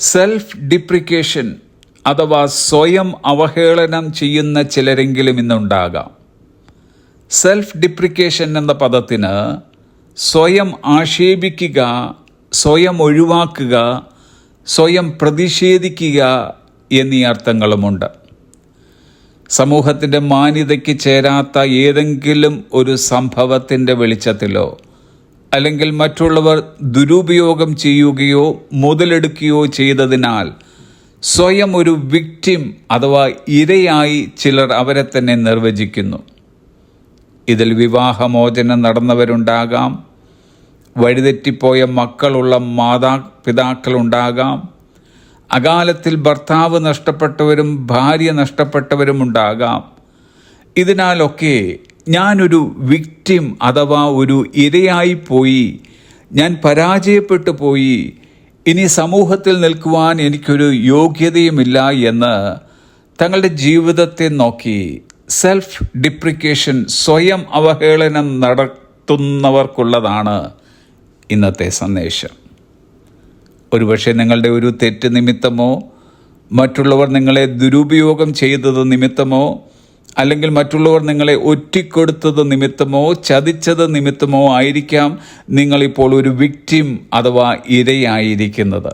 Self ഡിപ്രിക്കേഷൻ അഥവാ സ്വയം അവഹേളനം ചെയ്യുന്ന ചിലരെങ്കിലും ഇന്നുണ്ടാകാം. സെൽഫ് ഡിപ്രിക്കേഷൻ എന്ന പദത്തിന് സ്വയം ആക്ഷേപിക്കുക സ്വയം ഒഴിവാക്കുക സ്വയം പ്രതിഷേധിക്കുക എന്നീ അർത്ഥങ്ങളുമുണ്ട്. സമൂഹത്തിന്റെ മാന്യതയ്ക്ക് ചേരാത്ത ഏതെങ്കിലും ഒരു സംഭവത്തിന്റെ വെളിച്ചത്തിലോ അല്ലെങ്കിൽ മറ്റുള്ളവർ ദുരുപയോഗം ചെയ്യുകയോ മുതലെടുക്കുകയോ ചെയ്തതിനാൽ സ്വയം ഒരു വിക്റ്റിം അഥവാ ഇരയായി ചിലർ അവരെ തന്നെ നിർവചിക്കുന്നു. ഇതിൽ വിവാഹമോചനം നടന്നവരുണ്ടാകാം. വഴിതെറ്റിപ്പോയ മക്കളുള്ള മാതാ പിതാക്കളുണ്ടാകാം. അകാലത്തിൽ ഭർത്താവ് നഷ്ടപ്പെട്ടവരും ഭാര്യ നഷ്ടപ്പെട്ടവരും ഉണ്ടാകാം. ഇതിനാലൊക്കെ ഞാനൊരു വിക്റ്റിം അഥവാ ഒരു ഇരയായി പോയി. ഞാൻ പരാജയപ്പെട്ടു പോയി. ഇനി സമൂഹത്തിൽ നിൽക്കുവാൻ എനിക്കൊരു യോഗ്യതയുമില്ല എന്ന് തങ്ങളുടെ ജീവിതത്തെ നോക്കി. സെൽഫ് ഡിപ്രിക്കേഷൻ സ്വയം അവഹേളനം നടത്തുന്നവർക്കുള്ളതാണ് ഇന്നത്തെ സന്ദേശം. ഒരുപക്ഷെ നിങ്ങളുടെ ഒരു തെറ്റ് നിമിത്തമോ മറ്റുള്ളവർ നിങ്ങളെ ദുരുപയോഗം ചെയ്തത് നിമിത്തമോ അല്ലെങ്കിൽ മറ്റുള്ളവർ നിങ്ങളെ ഒറ്റിക്കൊടുത്തത് നിമിത്തമോ ചതിച്ചത് നിമിത്തമോ ആയിരിക്കാം നിങ്ങളിപ്പോൾ ഒരു വിക്റ്റിം അഥവാ ഇരയായിരിക്കുന്നത്.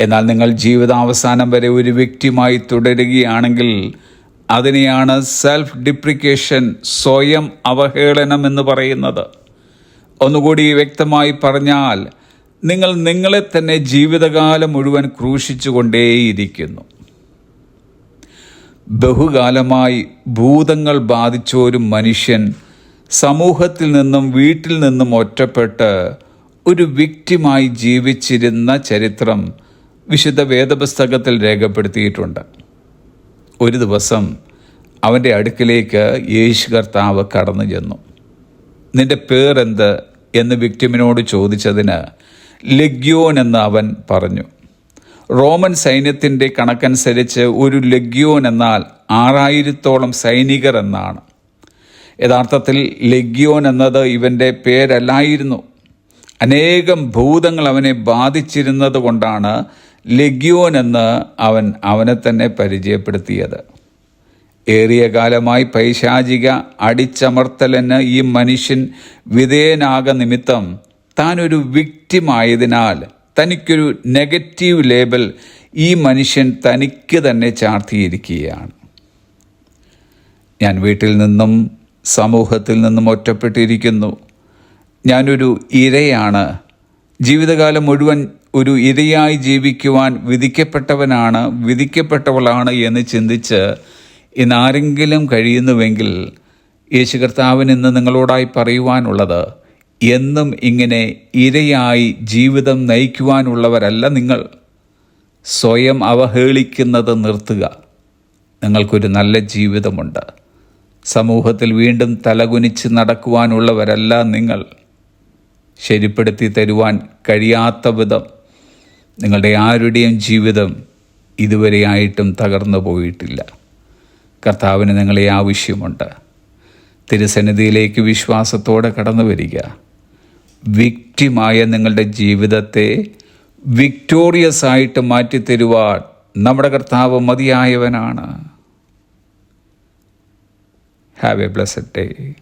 എന്നാൽ നിങ്ങൾ ജീവിതാവസാനം വരെ ഒരു വ്യക്തിയുമായി തുടരുകയാണെങ്കിൽ അതിനെയാണ് സെൽഫ് ഡിപ്രിക്കേഷൻ സ്വയം അവഹേളനം എന്ന് പറയുന്നത്. ഒന്നുകൂടി വ്യക്തമായി പറഞ്ഞാൽ നിങ്ങൾ നിങ്ങളെ തന്നെ ജീവിതകാലം മുഴുവൻ ക്രൂശിച്ചുകൊണ്ടേയിരിക്കുന്നു. ബഹുകാലമായി ഭൂതങ്ങൾ ബാധിച്ച ഒരു മനുഷ്യൻ സമൂഹത്തിൽ നിന്നും വീട്ടിൽ നിന്നും ഒറ്റപ്പെട്ട് ഒരു വ്യക്തിമായി ജീവിച്ചിരുന്ന ചരിത്രം വിശുദ്ധ വേദപുസ്തകത്തിൽ രേഖപ്പെടുത്തിയിട്ടുണ്ട്. ഒരു ദിവസം അവന്റെ അടുക്കിലേക്ക് യേശു കർത്താവ് കടന്നു ചെന്നു. നിന്റെ പേരെന്ത്? എന്ന് വിക്ടിമിനോട് ചോദിച്ചതിന് ലഗ്യോൻ എന്ന് അവൻ പറഞ്ഞു. റോമൻ സൈന്യത്തിന്റെ കണക്കനുസരിച്ച് ഒരു ലഗ്യോൻ എന്നാൽ ആറായിരത്തോളം സൈനികർ എന്നാണ്. യഥാർത്ഥത്തിൽ ലഗ്യോൻ എന്നത് ഇവന്റെ പേരല്ലായിരുന്നു. അനേകം ഭൂതങ്ങൾ അവനെ ബാധിച്ചിരുന്നത് കൊണ്ടാണ് ലഗ്യോൻ എന്ന് അവൻ അവനെ തന്നെ പരിചയപ്പെടുത്തിയത്. ഏറിയ കാലമായി പൈശാചിക അടിച്ചമർത്തലിന് ഈ മനുഷ്യൻ വിധേയനാക നിമിത്തം താൻ ഒരു വിക്റ്റിമായതിനാൽ തനിക്കൊരു നെഗറ്റീവ് ലേബൽ ഈ മനുഷ്യൻ തനിക്ക് തന്നെ ചാർത്തിയിരിക്കുകയാണ്. ഞാൻ വീട്ടിൽ നിന്നും സമൂഹത്തിൽ നിന്നും ഒറ്റപ്പെട്ടിരിക്കുന്നു. ഞാനൊരു ഇരയാണ്. ജീവിതകാലം മുഴുവൻ ഒരു ഇരയായി ജീവിക്കുവാൻ വിധിക്കപ്പെട്ടവനാണ് വിധിക്കപ്പെട്ടവളാണ് എന്ന് ചിന്തിച്ച് ഇന്ന് ആരെങ്കിലും കഴിയുന്നുവെങ്കിൽ യേശു കർത്താവിന് ഇന്ന് നിങ്ങളോടായി പറയുവാനുള്ളത് എന്നും ഇങ്ങനെ ഇരയായി ജീവിതം നയിക്കുവാനുള്ളവരല്ല നിങ്ങൾ. സ്വയം അവഹേളിക്കുന്നത് നിർത്തുക. നിങ്ങൾക്കൊരു നല്ല ജീവിതമുണ്ട്. സമൂഹത്തിൽ വീണ്ടും തലകുനിച്ച് നടക്കുവാനുള്ളവരല്ല നിങ്ങൾ. ശരിപ്പെടുത്തി തരുവാൻ കഴിയാത്ത വിധം നിങ്ങളുടെ ആരുടെയും ജീവിതം ഇതുവരെയായിട്ടും തകർന്നു പോയിട്ടില്ല. കർത്താവിന് നിങ്ങളെ ആവശ്യമുണ്ട്. തിരുസന്നിധിയിലേക്ക് വിശ്വാസത്തോടെ കടന്നു വരിക. വിക്റ്റിമായ നിങ്ങളുടെ ജീവിതത്തെ വിക്ടോറിയസ് ആയിട്ട് മാറ്റിത്തരുവാൻ നമ്മുടെ കർത്താവ് മതിയായവനാണ്. Have a blessed day